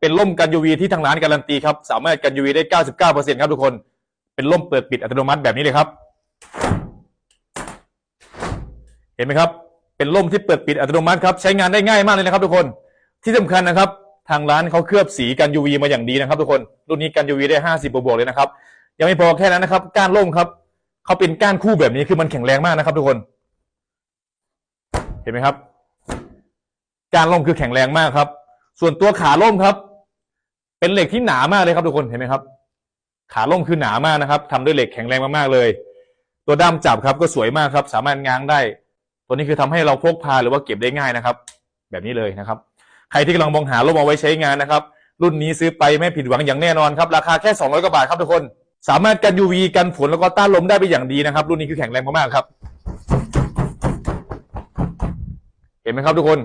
เป็นร่มกัน UV ที่ทางร้านการันตีครับ สามารถกัน UV ได้ 99%ครับทุกคน เป็นร่มเปิดปิดอัตโนมัติแบบนี้เลยครับ เห็นไหมครับ เป็นร่มที่เปิดปิดอัตโนมัติครับ ใช้งานได้ง่ายมากเลยนะครับ ทุกคน ที่สำคัญนะครับ ทางร้านเขาเคลือบสีกัน UV มาอย่างดีนะครับ ทุกคน รุ่นนี้กัน UV ได้ 50 บวกๆเลยนะครับ ยังไม่พอแค่นั้นนะครับ ก้านร่มครับ เขาเป็นก้านคู่แบบนี้ คือมันแข็งแรงมากนะครับ ทุกคน เห็นไหมครับ ก้านร่มคือแข็งแรงมากครับ ส่วนตัวขาร่มครับ เป็นเหล็กที่หนามากเลยครับทุกคนเห็นไหมครับ ขาล่มคือหนามากนะครับทำด้วยเหล็กแข็งแรงมากๆเลย ตัวด้ามจับครับก็สวยมากครับ สามารถง้างได้ ตัวนี้คือทำให้เราพกพาหรือว่าเก็บได้ง่ายนะครับ แบบนี้เลยนะครับ ใครที่กำลังมองหาร่มเอาไว้ใช้งานนะครับ รุ่นนี้ซื้อไปไม่ผิดหวังอย่างแน่นอนครับ ราคาแค่ 200กว่าบาทครับทุกคน สามารถกัน UV กันฝนแล้วก็ต้านลมได้เป็นอย่างดีนะครับ รุ่นนี้คือแข็งแรงมากๆครับ เห็นไหมครับทุกคน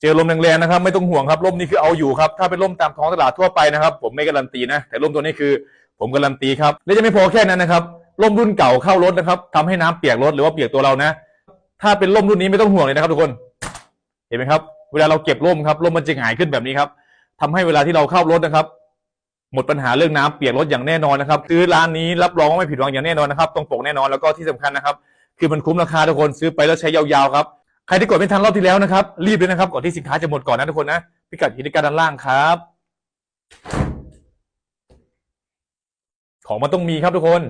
เจอลมแรงๆนะครับ ไม่ต้องห่วงครับร่มนี้คือเอาอยู่ครับถ้าเป็นร่มตามท้องตลาดทั่วไปนะครับ ผมไม่การันตีนะ แต่ร่มตัวนี้คือ ผมการันตีครับและจะไม่พอแค่นั้นนะครับร่มรุ่นเก่าเข้ารถนะครับทำให้น้ำเปียกรถหรือว่าเปียกตัวเรานะ ถ้าเป็นร่มรุ่นนี้ไม่ต้องห่วงเลยนะครับ ทุกคน เห็นไหมครับ เวลาเราเก็บร่มครับร่มมันจะหงายขึ้นแบบนี้ครับทำให้เวลาที่เราเข้ารถนะครับ หมดปัญหาเรื่องน้ำเปียกรถอย่างแน่นอนนะครับซื้อร้านนี้รับรองว่าไม่ผิดหวังอย่างแน่นอนนะครับตรงปกแน่นอนแล้วก็ที่สำคัญนะครับ คือมันคุ้มราคาทุกคนซื้อไปแล้วใช้ยาวๆครับ ใครที่กดไม่ทันรอบที่แล้วนะครับ รีบเลยนะครับก่อนที่สินค้าจะหมดก่อนนะทุกคนนะพิกัดอยู่ที่การด้านล่างครับ ของมันต้องมีครับทุกคน